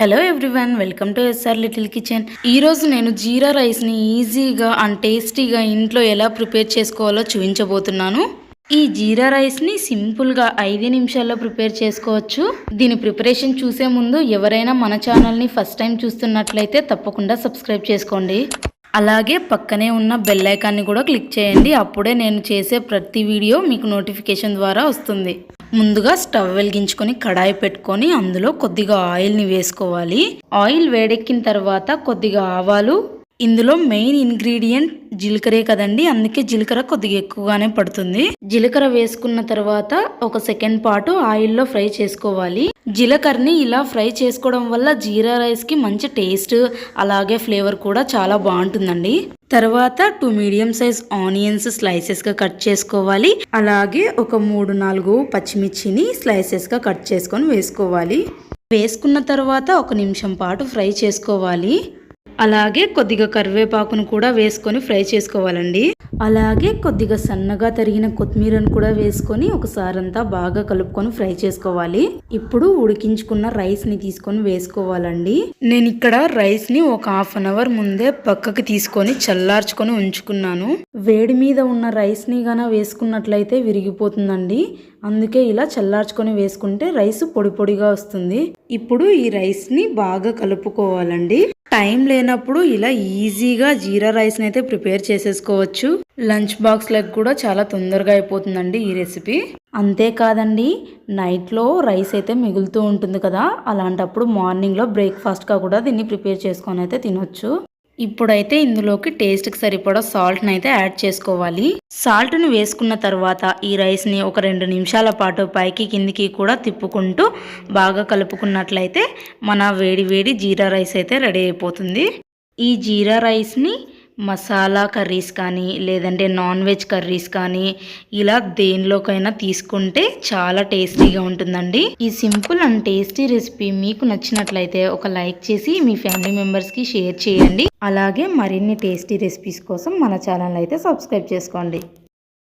Hello everyone welcome to S R little kitchen ఈరోజు నేను జీరా రైస్ని ఈజీగా అండ్ టేస్టీగా ఇంట్లో ఎలా ప్రిపేర్ చేసుకోవాలో చూపించబోతున్నాను. ఈ జీరా రైస్ని సింపుల్గా ఐదు నిమిషాల్లో ప్రిపేర్ చేసుకోవచ్చు. దీని ప్రిపరేషన్ చూసే ముందు ఎవరైనా మన ఛానల్ని ఫస్ట్ టైం చూస్తున్నట్లయితే తప్పకుండా సబ్స్క్రైబ్ చేసుకోండి. అలాగే పక్కనే ఉన్న బెల్ ఐకాన్ని కూడా క్లిక్ చేయండి. అప్పుడే నేను చేసే ప్రతి వీడియో మీకు నోటిఫికేషన్ ద్వారా వస్తుంది. ముందుగా స్టవ్ వెలిగించుకొని కడాయి పెట్టుకొని అందులో కొద్దిగా ఆయిల్ని వేసుకోవాలి. ఆయిల్ వేడెక్కిన తర్వాత కొద్దిగా ఆవాలు. ఇందులో మెయిన్ ఇంగ్రీడియంట్ జీలకర్రే కదండి అందుకే జీలకర్ర కొద్దిగా ఎక్కువగానే పడుతుంది. జీలకర్ర వేసుకున్న తర్వాత ఒక సెకండ్ పాటు ఆయిల్లో ఫ్రై చేసుకోవాలి. జీలకర్రని ఇలా ఫ్రై చేసుకోవడం వల్ల జీరా రైస్కి మంచి టేస్ట్ అలాగే ఫ్లేవర్ కూడా చాలా బాగుంటుందండి. తర్వాత టూ మీడియం సైజ్ ఆనియన్స్ స్లైసెస్గా కట్ చేసుకోవాలి. అలాగే ఒక మూడు నాలుగు పచ్చిమిర్చిని స్లైసెస్గా కట్ చేసుకొని వేసుకోవాలి. వేసుకున్న తర్వాత ఒక నిమిషం పాటు ఫ్రై చేసుకోవాలి. అలాగే కొద్దిగా కరివేపాకును కూడా వేసుకొని ఫ్రై చేసుకోవాలండి. అలాగే కొద్దిగా సన్నగా తరిగిన కొత్తిమీరను కూడా వేసుకొని ఒకసారి అంతా బాగా కలుపుకొని ఫ్రై చేసుకోవాలి. ఇప్పుడు ఉడికించుకున్న రైస్ని తీసుకొని వేసుకోవాలండి. నేను ఇక్కడ రైస్ని ఒక హాఫ్ అన్ అవర్ ముందే పక్కకి తీసుకొని చల్లార్చుకొని ఉంచుకున్నాను. వేడి మీద ఉన్న రైస్ని గాన వేసుకున్నట్లయితే విరిగిపోతుందండి. అందుకే ఇలా చల్లార్చుకొని వేసుకుంటే రైస్ పొడి పొడిగా వస్తుంది. ఇప్పుడు ఈ రైస్ని బాగా కలుపుకోవాలండి. టైం లేనప్పుడు ఇలా ఈజీగా జీరా రైస్ని అయితే ప్రిపేర్ చేసేసుకోవచ్చు. లంచ్ బాక్స్లకు కూడా చాలా తొందరగా అయిపోతుందండి ఈ రెసిపీ. అంతేకాదండి నైట్లో రైస్ అయితే మిగులుతూ ఉంటుంది కదా అలాంటప్పుడు మార్నింగ్లో బ్రేక్ఫాస్ట్గా కూడా దీన్ని ప్రిపేర్ చేసుకొని అయితే తినొచ్చు. ఇప్పుడైతే ఇందులోకి టేస్ట్కి సరిపడా సాల్ట్ని అయితే యాడ్ చేసుకోవాలి. సాల్ట్ని వేసుకున్న తర్వాత ఈ రైస్ని ఒక రెండు నిమిషాల పాటు పైకి కిందికి కూడా తిప్పుకుంటూ బాగా కలుపుకున్నట్లయితే మన వేడి వేడి జీరా రైస్ అయితే రెడీ అయిపోతుంది. ఈ జీరా రైస్ని మసాలా కర్రీస్ కానీ లేదంటే నాన్ వెజ్ కర్రీస్ కానీ ఇలా దేనిలోకైనా తీసుకుంటే చాలా టేస్టీగా ఉంటుందండి. ఈ సింపుల్ అండ్ టేస్టీ రెసిపీ మీకు నచ్చినట్లయితే ఒక లైక్ చేసి మీ ఫ్యామిలీ మెంబర్స్కి షేర్ చేయండి. అలాగే మరిన్ని టేస్టీ రెసిపీస్ కోసం మన ఛానల్ అయితే సబ్స్క్రైబ్ చేసుకోండి.